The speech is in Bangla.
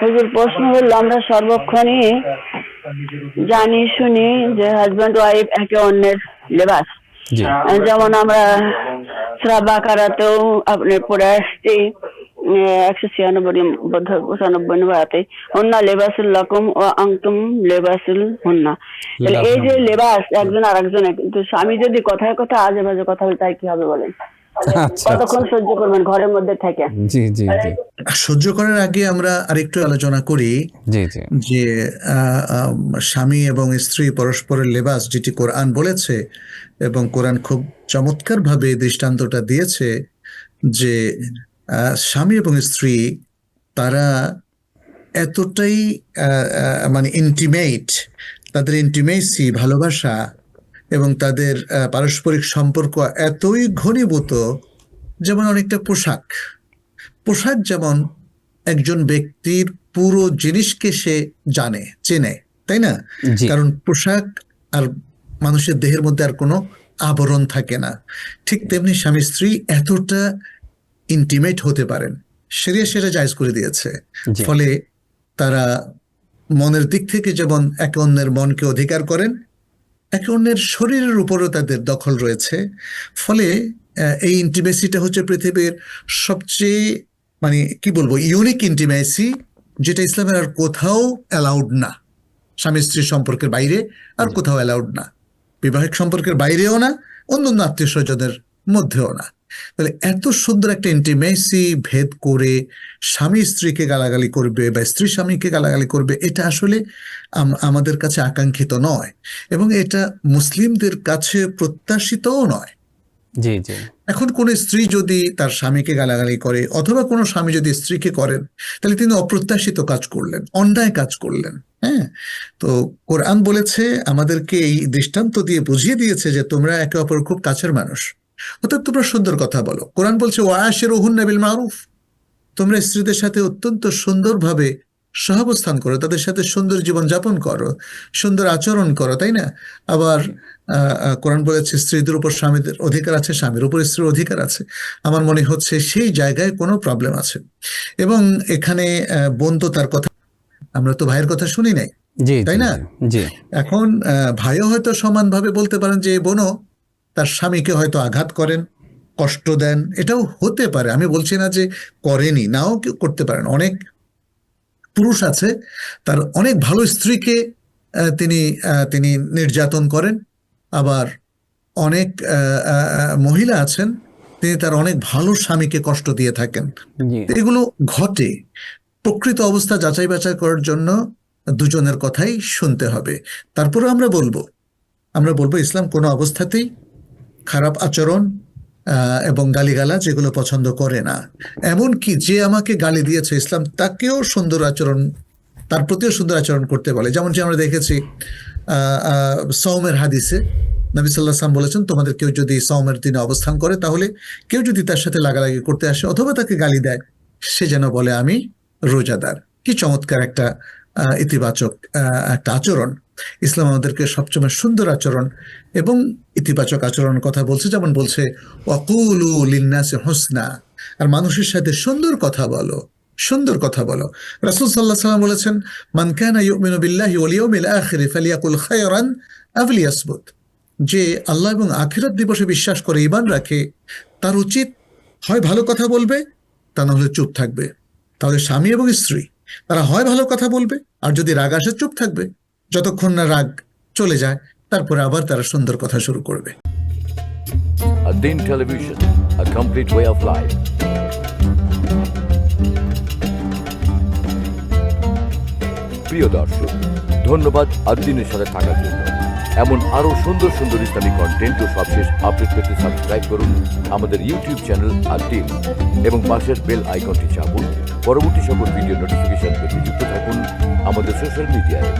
হুজুর প্রশ্ন হলো আমরা সর্বক্ষণই জানি শুনি যে হাজব্যান্ড ওয়াইফ একে অন্যের লেবাস। যেমন আমরা সুরা বাকারাতেও আপনি পড়ে আসছি একশো ছিয়ানব্বই পঁচানব্বই নম্বরাতে হন্না লেবাসুল লকম ও আংতুম লেবাসুল হন্না। এই যে লেবাস একজন আর একজনের কিন্তু স্বামী যদি কথায় কথা আজে বাজে কথা বলে তাই কি হবে বলেন? কতক্ষণ সহ্য করবেন? ঘরের মধ্যে থেকে। জি জি জি। সহ্য করার আগে আমরা আরেকটু আলোচনা করি জি জি। যে স্বামী এবং স্ত্রী পরস্পরের লেবাস যেটি কোরআন বলেছে এবং কোরআন খুব চমৎকারভাবে দৃষ্টান্তটা দিয়েছে যে আহ, স্বামী এবং স্ত্রী তারা এতটাই মানে ইন্টিমেট তাদের ইন্টিমেসি ভালোবাসা এবং তাদের পারস্পরিক সম্পর্ক এতই ঘনীভূত যেমন অনেকটা পোশাক। পোশাক যেমন একজন ব্যক্তির পুরো জিনিসকে সে জানে চেনে তাই না? কারণ পোশাক আর মানুষের দেহের মধ্যে আর কোনো আবরণ থাকে না। ঠিক তেমনি স্বামী স্ত্রী এতটা ইন্টিমেট হতে পারেন। সেরিয়া সেটা জায়জ করে দিয়েছে। ফলে তারা মনের দিক থেকে যেমন একে অন্যের মনকে অধিকার করেন একে অন্যের শরীরের উপরও তাদের দখল রয়েছে। ফলে এই ইন্টিমেসিটা হচ্ছে পৃথিবীর সবচেয়ে মানে কি বলব ইউনিক ইন্টিমেসি যেটা ইসলামের আর কোথাও অ্যালাউড না। স্বামী স্ত্রীর সম্পর্কের বাইরে আর কোথাও অ্যালাউড না। বিবাহিক সম্পর্কের বাইরেও না অন্য অন্য আত্মীয় স্বজনের মধ্যেও না। তাহলে এত সুন্দর একটা ইন্টিমেসি ভেদ করে স্বামী স্ত্রীকে গালাগালি করবে বা স্ত্রী স্বামীকে গালাগালি করবে এটা আসলে আম- আমাদের কাছে আকাঙ্ক্ষিত নয়। এবং এটা মুসলিমদের কাছে প্রত্যাশিতও নয়। জি জি। এখন কোন স্ত্রী যদি তার স্বামীকে গালাগালি করে অথবা কোনো স্বামী যদি স্ত্রীকে করেন তাহলে তিনি অপ্রত্যাশিত কাজ করলেন অন্যায় কাজ করলেন হ্যাঁ? তো কোরআন বলেছে আমাদেরকে এই দৃষ্টান্ত দিয়ে বুঝিয়ে দিয়েছে যে তোমরা একে অপর খুব কাছের মানুষ। অর্থাৎ তোমরা সুন্দর কথা বলো। কোরআন বলছে ওয়াশের নাবিল মারুফ তোমরা স্ত্রীদের সাথে অত্যন্ত সুন্দরভাবে সহাবস্থান করো তাদের সাথে সুন্দর জীবন যাপন করো সুন্দর আচরণ করো তাই না? আবার কোরআন বলেছে স্ত্রীদের উপর স্বামীদের অধিকার আছে স্বামীর উপর স্ত্রীর অধিকার আছে। আমার মনে হচ্ছে সেই জায়গায় কোনো প্রবলেম আছে। এবং এখানে বোন তো তার কথা আমরা তো ভাইয়ের কথা শুনি নাই তাই না? জি। এখন আহ, ভাইও হয়তো সমানভাবে বলতে পারেন যে বোনও তার স্বামীকে হয়তো আঘাত করেন কষ্ট দেন এটাও হতে পারে। আমি বলছি না যে করেনি নাও কেউ করতে পারেন। অনেক পুরুষ আছে তার অনেক ভালো স্ত্রীকে তিনি আহ, তিনি নির্যাতন করেন। আবার অনেক মহিলা আছেন তিনি তার অনেক ভালো স্বামীকে কষ্ট দিয়ে থাকেন। এগুলো ঘটে। প্রকৃত অবস্থা যাচাই বাছাই করার জন্য দুজনের কথাই শুনতে হবে। তারপরে আমরা বলব আমরা বলব ইসলাম কোনো অবস্থাতেই খারাপ আচরণ এবং গালিগালা যেগুলো পছন্দ করে না। এমনকি যে আমাকে গালি দিয়েছে ইসলাম, তাকেও সুন্দর আচরণ, তার প্রতিও সুন্দর আচরণ করতে বলে। যেমন যে আমরা দেখেছি সৌমের হাদিসে নবী সাল্লাহ সাল্লাম বলেছেন, তোমাদের কেউ যদি সৌমের দিনে অবস্থান করে, তাহলে কেউ যদি তার সাথে লাগালাগি করতে আসে অথবা তাকে গালি দেয়, সে যেন বলে, আমি রোজাদার কি চমৎকার একটা ইতিবাচক একটা আচরণ। ইসলাম আমাদেরকে সবসময় সুন্দর আচরণ এবং ইতিবাচক আচরণের কথা বলছে, যেমন বলছে অকুলু হোসনা আর মানুষের সাথে সুন্দর কথা বলো, সুন্দর কথা বলো। রাসূল আলাইহি সাল্লাম বলেছেন, মান কানা ইউমিনু বিল্লাহি ওয়াল ইয়াউমিল ফালিয়াকুল খায়রান আও লিয়াসমুত যে আল্লাহ এবং আখিরাত দিবসে বিশ্বাস করে ঈমান রাখে, তার উচিত হয় ভালো কথা বলবে, তা না হলে চুপ থাকবে। তাহলে স্বামী এবং স্ত্রী, তারা হয় ভালো কথা বলবে, আর যদি রাগ আসে চুপ থাকবে। যতক্ষণ না রাগ চলে যায়, তারপরে আবার তারা সুন্দর কথা শুরু করবে। Complete way of life. প্রিয় দর্শক, ধন্যবাদ আদিনের সাথে থাকার জন্য। এমন আরও সুন্দর সুন্দর ইসলামিক কন্টেন্ট ও সবশেষ আপডেট পেতে সাবস্ক্রাইব করুন আমাদের ইউটিউব চ্যানেল আদিন এবং পাশের বেল আইকনটি চাপুন। পরবর্তী সকল ভিডিও নোটিফিকেশন পেতে যুক্ত থাকুন আমাদের সোশ্যাল মিডিয়ায়